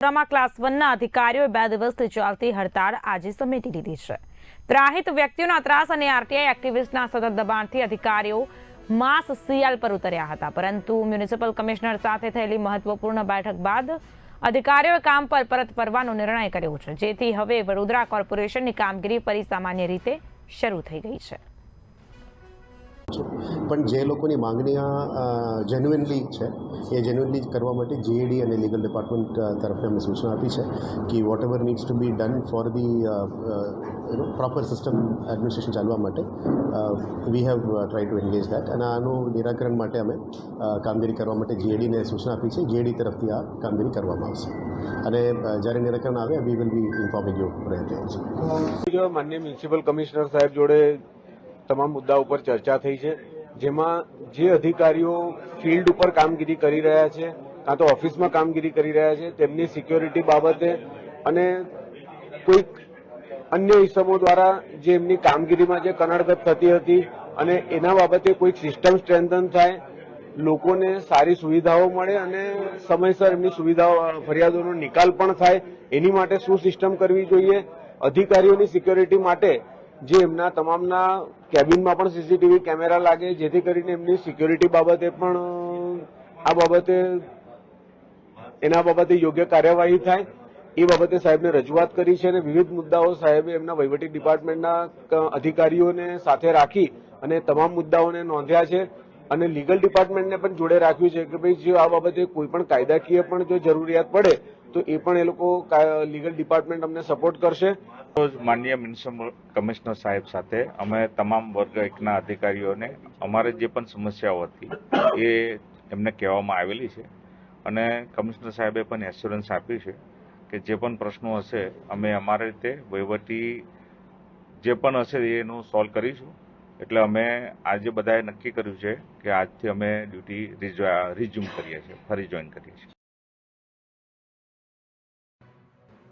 વડોદરામાં ક્લાસ વનના અધિકારીઓએ બે દિવસથી ચાલતી હડતાળ આજે સમેટી લીધી છે. ત્રાહિત વ્યક્તિઓના ત્રાસ અને આરટીઆઈ એક્ટિવિસ્ટના સતત દબાણથી અધિકારીઓ માસ સીએલ પર ઉતર્યા હતા. પરંતુ મ્યુનિસિપલ કમિશનર સાથે થયેલી મહત્વપૂર્ણ બેઠક બાદ અધિકારીઓએ કામ પર પરત ફરવાનો નિર્ણય કર્યો છે. જેથી હવે વડોદરા કોર્પોરેશનની કામગીરી ફરી સામાન્ય રીતે શરૂ થઈ ગઈ છે. પણ જે લોકોની માંગણીઓ જેન્યુઇનલી છે, એ જેન્યુઇનલી કરવા માટે જીએડી અને લીગલ ડિપાર્ટમેન્ટ તરફથી અમે સૂચના આપી છે કે whatever needs to be done for the proper system administration ચાલવા માટે we have try to engage that અને આનું નિરાકરણ માટે અમે કામગીરી કરવા માટે જીએડીને સૂચના આપી છે. જીએડી તરફથી આ કામગીરી કરવામાં આવશે. અને જ્યારે નિરાકરણ આવે we will be informing you રહેશે માન્ય મ્યુનિસિપલ કમિશનર સાહેબ જોડે તમામ મુદ્દા ઉપર ચર્ચા થઈ છે. જેમાં જે અધિકારીઓ ફિલ્ડ ઉપર કામગીરી કરી રહ્યા છે, કાં તો ઓફિસમાં કામગીરી કરી રહ્યા છે, તેમની સિક્યોરિટી બાબતે અને કોઈક અન્ય ઇસમો દ્વારા જે એમની કામગીરીમાં જે કનડગત થતી હતી અને એના બાબતે કોઈક સિસ્ટમ સ્ટ્રેન્થન થાય, લોકોને સારી સુવિધાઓ મળે અને સમયસર એમની સુવિધાઓ, ફરિયાદોનો નિકાલ પણ થાય, એની માટે શું સિસ્ટમ કરવી જોઈએ? અધિકારીઓની સિક્યોરિટી માટે જે એમના તમામના કેબિનમાં પણ સીસીટીવી કેમેરા લાગે, જેથી કરીને એમની સિક્યોરિટી બાબતે પણ આ બાબતે એના બાબતે યોગ્ય કાર્યવાહી થાય. એ બાબતે સાહેબને રજૂઆત કરી છે અને વિવિધ મુદ્દાઓ સાહેબે એમના વહીવટી ડિપાર્ટમેન્ટના અધિકારીઓને સાથે રાખી અને તમામ મુદ્દાઓને નોંધ્યા છે. અને લીગલ ડિપાર્ટમેન્ટને પણ જોડે રાખ્યું છે કે ભાઈ, જો આ બાબતે કોઈ પણ કાયદાકીય પણ જો જરૂરિયાત પડે, તો એ પણ એ લોકો લીગલ ડિપાર્ટમેન્ટ અમને સપોર્ટ કરશે. રોજ માનનીય મ્યુનિસિપલ કમિશનર સાહેબ સાથે અમે તમામ વર્ગ એકના અધિકારીઓને, અમારે જે પણ સમસ્યાઓ હતી, એ એમને કહેવામાં આવેલી છે. અને કમિશનર સાહેબે પણ એશ્યોરન્સ આપ્યું છે કે જે પણ પ્રશ્નો હશે, અમે અમારી રીતે વહીવટી જે પણ હશે, એનું સોલ્વ કરીશું. એટલે અમે આજે બધાએ નક્કી કર્યું છે કે આજથી અમે ડ્યુટી રિઝ્યુમ કરીએ છીએ, ફરી જોઈન કરીએ છીએ.